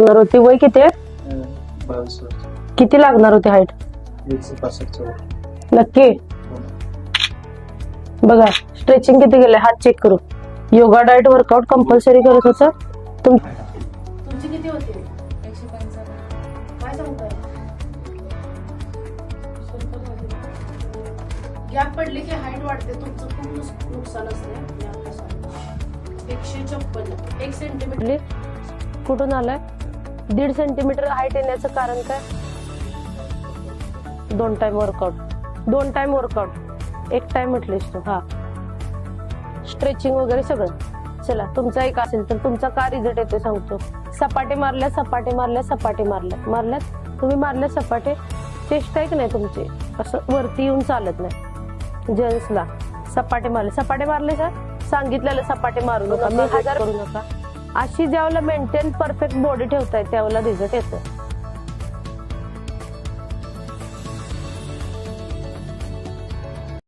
लागणार होती? वय किती आहे? अं, बावीस वर्ष किती लागणार होती हाईट एकशे नक्की? बघा स्ट्रेचिंग किती गेले हात चेक करू. योगा डाएट वर्कआउट कंपल्सरी करत होतं? तुम तुमची किती होती? एकशे पंचावन्न. काय सांगताय गॅप पडली की हाईट वाढते. तुमचं खूप नुस- नुकसान असते. एकशे चप्पन एक सेंटीमीटर? कुठून आलाय? दीड सेंटीमीटर हाईट येण्याचं कारण काय? दोन टाइम वर्कआउट दोन टाइम वर्कआउट एक टाइम म्हटलीस तू हा. स्ट्रेचिंग वगैरे सगळं. चला तुमचा एक असेल तर तुमचा का रिझल्ट येते सांगतो. सपाटे मारल्या सपाटे मारल्या सपाटे मारल्या. मारल्यात? तुम्ही मारल्या सपाटे? चेस्ट आहे की नाही तुमचे? असं वरती येऊन चालत नाही. जेंट्सला सपाटे मारले. सपाटे मारले का? सांगितलेलं सपाटे मारू नका. मी हजार करू नका. अशी ज्यावेळेला मेंटेन परफेक्ट बॉडी ठेवताय त्यावेळेला रिझल्ट येतो